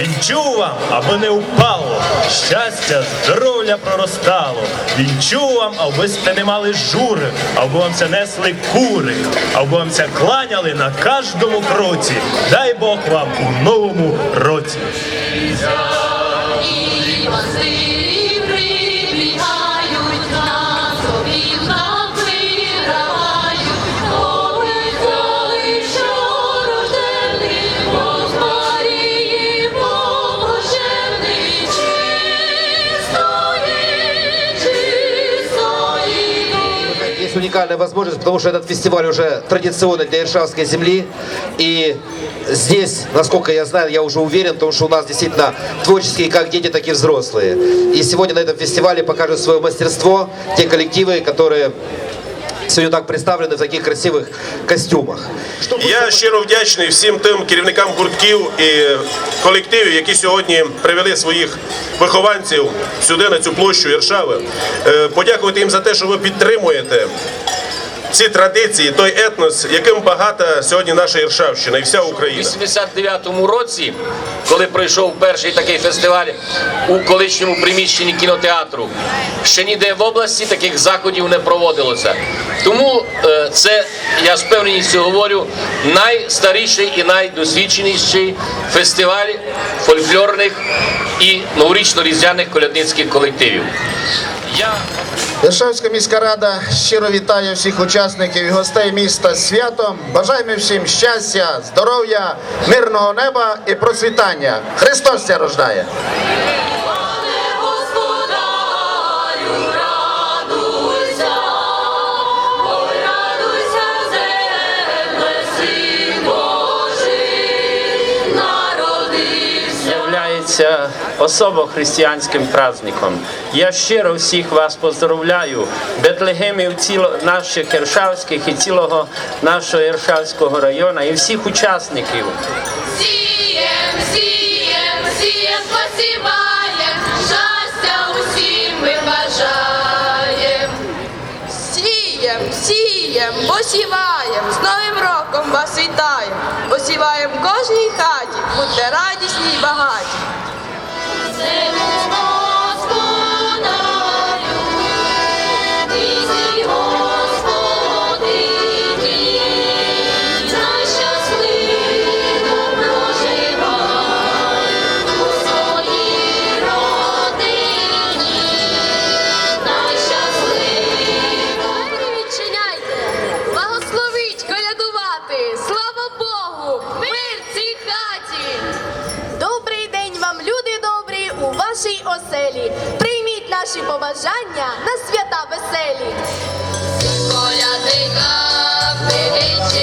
Вінчу вам, аби не впало, щастя, здоров'я проростало. Вінчу вам, аби сте не мали жури, аби вам це несли кури, аби вам це кланяли на кожному кроці. Дай Бог вам у новому році. Уникальная возможность, потому что этот фестиваль уже традиционный для Иршавской земли. И здесь, насколько я знаю, я уже уверен, потому что у нас действительно творческие как дети, так и взрослые. И сегодня на этом фестивале покажут свое мастерство те коллективы, которые сегодня так представлені в таких красивих костюмах. Я щиро вдячний всім тим керівникам гуртків і колективів, які сьогодні привели своїх вихованців сюди на цю площу Іршави. Е, Подякувати їм за те, що ви підтримуєте ці традиції, той етнос, яким багата сьогодні наша Іршавщина і вся Україна. У 89-му році, коли пройшов перший такий фестиваль у колишньому приміщенні кінотеатру, ще ніде в області таких заходів не проводилося. Тому е, це, я з певненістю говорю, найстаріший і найдосвідченіший фестиваль фольклорних і новорічно-різдвяних колядницьких колективів. Я Іршавська міська рада щиро вітає всіх учасників і гостей міста святом. Бажаємо всім щастя, здоров'я, мирного неба і процвітання. Христос ся рождає! Являється особо християнським праздником. Я щиро всіх вас поздравляю, Бетлегемів наших Іршавських і цілого нашого Іршавського району і всіх учасників. Сієм, сієм, сієм, посіваєм, щастя усім ми бажаєм. Сієм, сієм, посіваєм, з Новим роком вас вітаєм. Посіваєм кожній хаті, будьте радісні й багаті. Você mudou. Оселі. Прийміть наші побажання на свята веселі. Відчиняйте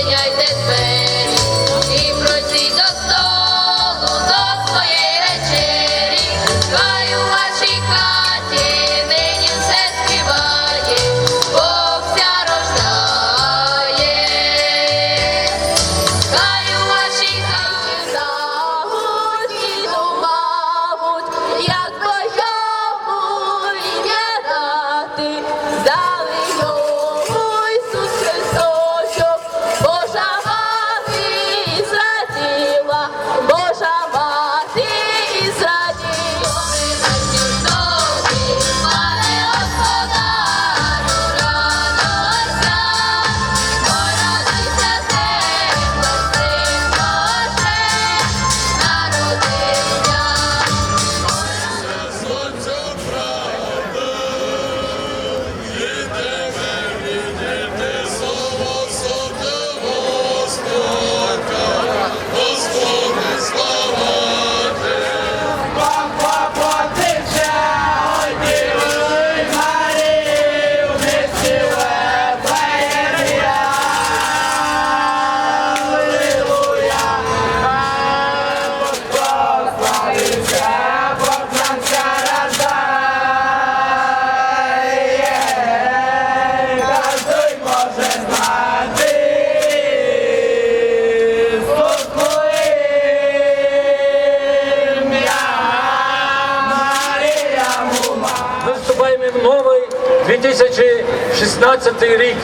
в новий 2016 рік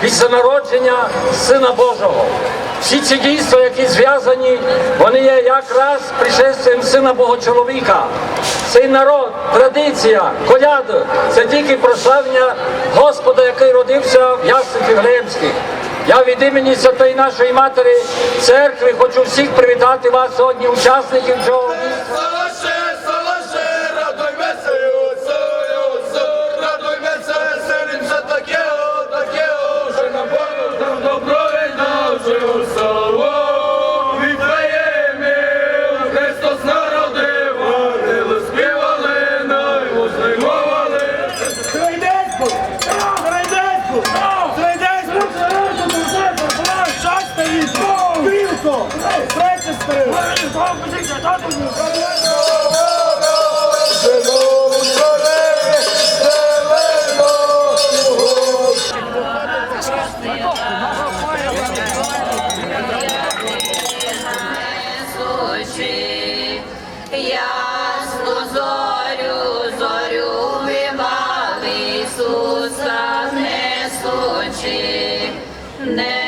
після народження Сина Божого. всі ці дійства, які зв'язані, вони є якраз пришестям сина Бога чоловіка. Цей народ, традиція, коляда це тільки прославлення Господа, який родився в яслах Віфлеємських. Я від імені Святої нашої Матері церкви хочу всіх привітати вас сьогодні, учасників цього міста. Несучи, не